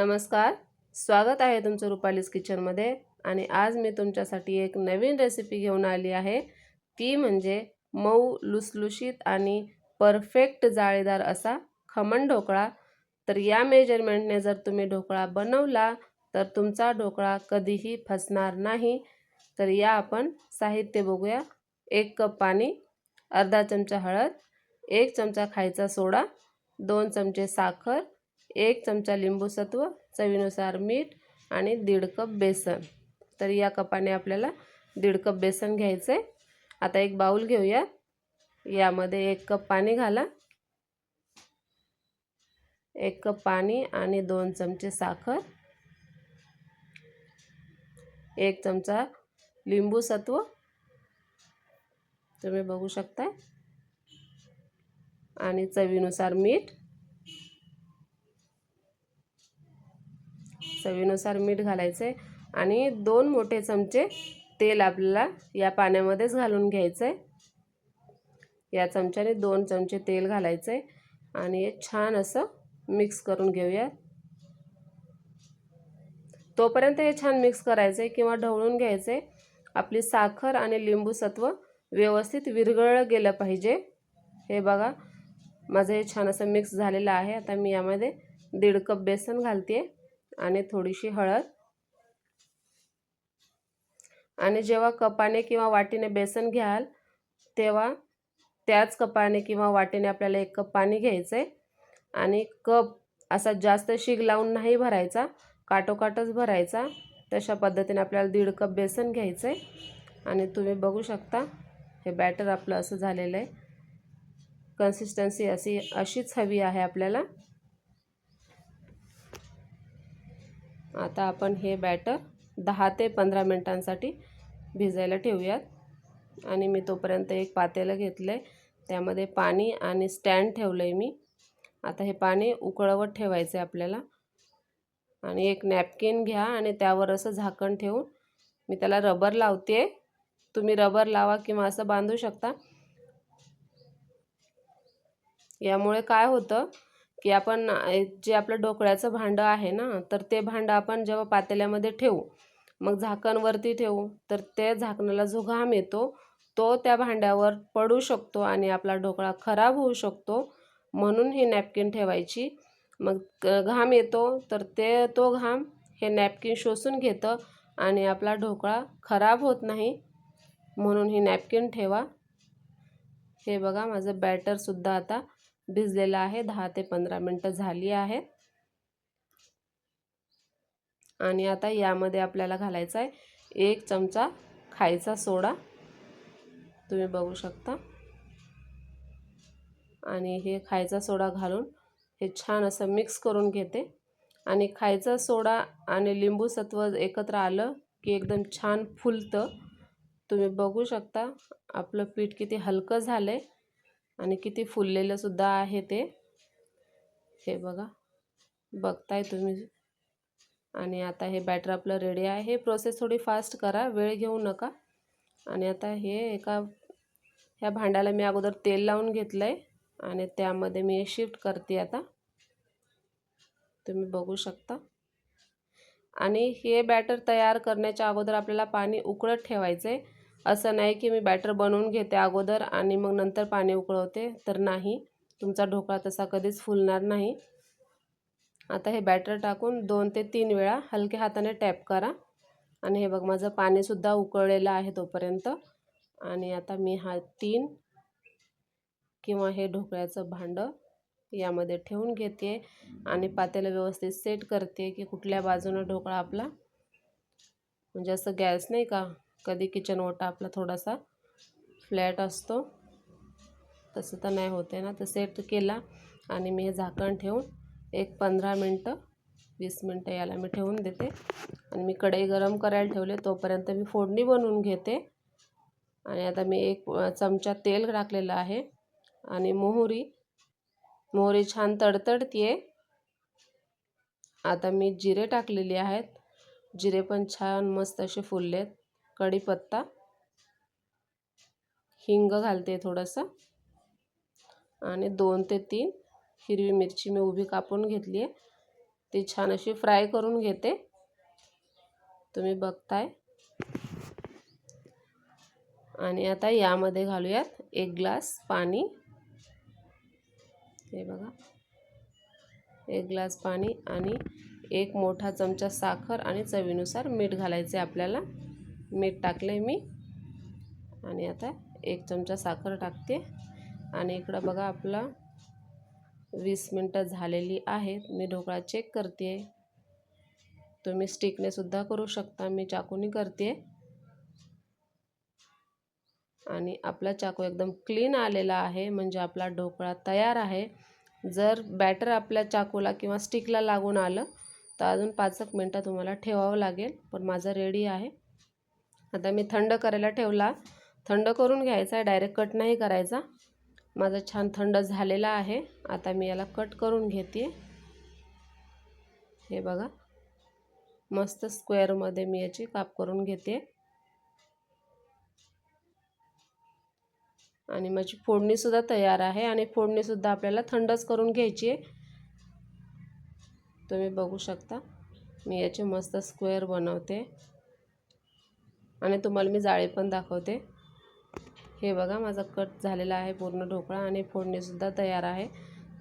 नमस्कार स्वागत आहे तुमचं रुपालीस किचनमध्ये आणि आज मी तुमच्यासाठी एक नवीन रेसिपी घेऊन आली आहे. ती म्हणजे मऊ लुसलुशीत आणि परफेक्ट जाळीदार असा खमण ढोकळा. तर या मेजरमेंटने जर तुम्ही ढोकळा बनवला तर तुमचा ढोकळा कधीही फसणार नाही. तर या आपण साहित्य बघूया. एक कप पाणी अर्धा चमचा हळद एक चमचा खायचा सोडा दोन चमचे साखर एक चमचा लिंबूसत्व चवीनुसार मीठ आणि दीड कप बेसन. तर या कपाने आपल्याला दीड कप बेसन घ्यायचं आहे आता एक बाऊल घेऊया यामध्ये एक कप पाणी घाला. एक कप पाणी आणि दोन चमचे साखर. एक चमचा लिंबू सत्व. तुम्ही बघू शकता आणि चवीनुसार मीठ. चवीनुसार मीठ घालायचं आहे आणि दोन मोठे चमचे तेल आपल्याला या पाण्यामध्येच घालून घ्यायचं. आहे या चमच्याने दोन चमचे तेल घालायचं आहे आणि हे छान असं मिक्स करून घेऊया तोपर्यंत हे छान मिक्स करायचं आहे किंवा ढवळून घ्यायचं. आहे आपली साखर आणि लिंबू सत्व व्यवस्थित विरघळलं गेलं पाहिजे. हे बघा माझं हे छान असं मिक्स झालेलं आहे. आता मी यामध्ये दीड कप बेसन घालते आणि थोडीशी हळद. आणि जेव्हा कपाने किंवा वाटीने बेसन घ्याल तेव्हा त्याच कपाने किंवा वाटीने आपल्याला एक कप पाणी घ्यायचं. आहे आणि कप असा जास्त शीग लावून नाही भरायचा काटोकाटच भरायचा. तशा पद्धतीने आपल्याला दीड कप बेसन घ्यायचं. आहे आणि तुम्ही बघू शकता हे बॅटर आपलं असं झालेलं आहे. कन्सिस्टन्सी अशी अशीच हवी आहे आपल्याला. आता आपण हे बॅटर दहा ते पंधरा मिनटांसाठी भिजायला ठेवूयात. आणि मी तोपर्यंत एक पातेलं घेतलं आहे त्यामध्ये पाणी आणि स्टँड ठेवलं आहे मी. आता हे पाणी उकळवत ठेवायचं आहे आपल्याला. आणि एक नॅपकिन घ्या आणि त्यावर असं झाकण ठेवून मी त्याला रबर लावते तुम्ही रबर लावा किंवा असं बांधू शकता. यामुळे काय होतं? की आपण जे आपलं ढोकळ्याचं भांडं आहे ना तर ते भांडं आपण जेव्हा पातेल्यामध्ये ठेवू मग झाकणवरती ठेवू तर ते झाकणाला जो घाम येतो तो त्या भांड्यावर पडू शकतो आणि आपला ढोकळा खराब होऊ शकतो. म्हणून ही नॅपकिन ठेवायची. मग घाम येतो तर ते तो घाम हे नॅपकिन शोषून घेतं आणि आपला ढोकळा खराब होत नाही. म्हणून ही नॅपकिन ठेवा. हे बघा माझं बॅटरसुद्धा आता भिजलेला आहे. दहा ते पंधरा मिनटं झाली आहेत. आणि आता यामध्ये आपल्याला घालायचा आहे एक चमचा खायचा सोडा. तुम्ही बघू शकता. आणि हे खायचा सोडा घालून हे छान असं मिक्स करून घेते. आणि खायचा सोडा आणि लिंबू सत्व एकत्र आलं की एकदम छान फुलतं. तुम्ही बघू शकता. आपलं पीठ किती हलकं झालं आहे आणि किती फुललेलंसुद्धा आहे ते. हे बघा. बघताय तुम्ही. आणि आता हे बॅटर आपलं रेडी आहे. हे प्रोसेस थोडी फास्ट करा. वेळ घेऊ नका. आणि आता हे एका ह्या भांड्याला मी अगोदर तेल लावून घेतलं आहे आणि त्यामध्ये मी शिफ्ट करते आता. तुम्ही बघू शकता. आणि हे बॅटर तयार करण्याच्या अगोदर आपल्याला पाणी उकळत ठेवायचं आहे असं नाही की मी बॅटर बनवून घेते अगोदर आणि मग नंतर पाणी उकळवते तर नाही. तुमचा ढोकळा तसा कधीच फुलणार नाही. आता हे बॅटर टाकून दोन ते तीन वेळा हलक्या हाताने टॅप करा. आणि हे बघ माझं पाणीसुद्धा उकळलेलं आहे तोपर्यंत. आणि आता मी हा तीन किंवा हे ढोकळ्याचं भांडं यामध्ये ठेवून घेते आणि पातेलं व्यवस्थित सेट करते की कुठल्या बाजूनं ढोकळा आपला. म्हणजे असं गॅस नाही का? कधी किचन ओटा आपला थोडासा फ्लॅट असतो. तसं तर नाही होते ना. तर सेट केला आणि मी हे झाकण ठेवून एक पंधरा मिनटं वीस मिनटं याला मी ठेवून देते. आणि मी कढई गरम करायला ठेवले तोपर्यंत मी फोडणी बनवून घेते. आणि आता मी एक चमचा तेल टाकलेलं आहे आणि मोहरी मोहरी छान तडतडती आता मी जिरे टाकलेली आहेत. जिरे पण छान मस्त असे फुललेत. कढीपत्ता. हिंग घालते थोडंसं. आणि दोन ते तीन हिरवी मिरची मी उभी कापून घेतली आहे ती छान अशी फ्राय करून घेते. तुम्ही बघताय. आणि आता यामध्ये घालूयात एक ग्लास पाणी. हे बघा. एक ग्लास पाणी आणि एक मोठा चमचा साखर आणि चवीनुसार मीठ घालायचे आपल्याला. मीठ टाकले मी. आणि आता एक चमचा साखर टाकते. आणि इकडं बघा आपला वीस मिनटं झालेली आहेत. मी ढोकळा चेक करते तुम्ही स्टिकने सुद्धा करू शकता. मी चाकूनी करते. आणि आपला चाकू एकदम क्लीन आलेला आहे. म्हणजे आपला ढोकळा तयार आहे. जर बॅटर आपल्या चाकूला किंवा स्टिकला लागून आलं तर अजून पाच एक मिनटं तुम्हाला ठेवावं लागेल. पण माझं रेडी आहे. आता मी थंड करायला ठेवला. थंड करून घ्यायचा आहे डायरेक्ट कट नाही करायचा. माझं छान थंड झालेला आहे. आता मी याला कट करून घेते. हे बघा. मस्त स्क्वेअरमध्ये मी याची काप करून घेते. आणि माझी फोडणीसुद्धा तयार आहे आणि फोडणीसुद्धा आपल्याला थंडच करून घ्यायची आहे. तुम्ही बघू शकता. मी याचे मस्त स्क्वेअर बनवते. आणि तुम्हाला मी जाळे पण दाखवते. हे बघा माझा कट झालेला आहे पूर्ण ढोकळा आणि फोडणीसुद्धा तयार आहे.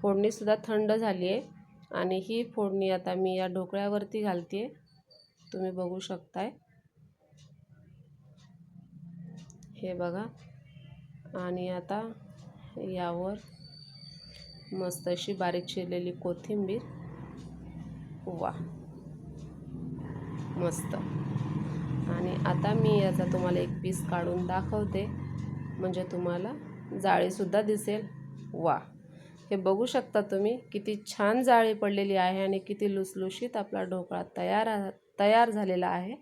फोडणीसुद्धा थंड झाली आहे आणि ही फोडणी आता मी या ढोकळ्यावरती घालते तुम्ही बघू शकताय. हे बघा. आणि आता यावर मस्त अशी बारीक चिरलेली कोथिंबीर. वा! मस्त. आणि आता मी याचा तुम्हाला एक पीस काढून दाखवते. म्हणजे तुम्हाला जाळीसुद्धा दिसेल. वा! हे बघू शकता तुम्ही किती छान जाळी पडलेली आहे आणि किती लुसलुशीत आपला ढोकळा तयार तयार झालेला आहे.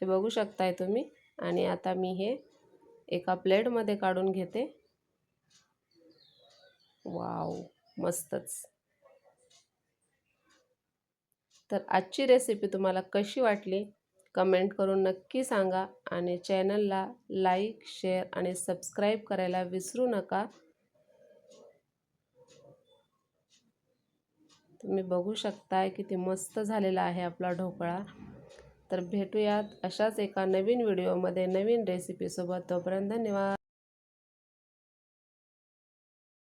हे बघू शकताय तुम्ही. आणि आता मी हे एका प्लेटमध्ये काढून घेते. वाव! मस्तच. तर आजची रेसिपी तुम्हाला कशी वाटली? कमेंट करून नक्की सांगा आणि चॅनलला लाईक शेअर आणि सबस्क्राईब करायला विसरू नका. तुम्ही बघू शकताय किती मस्त झालेला आहे आपला ढोकळा. तर भेटूयात अशाच एका नवीन व्हिडिओमध्ये नवीन रेसिपीसोबत तोपर्यंत धन्यवाद.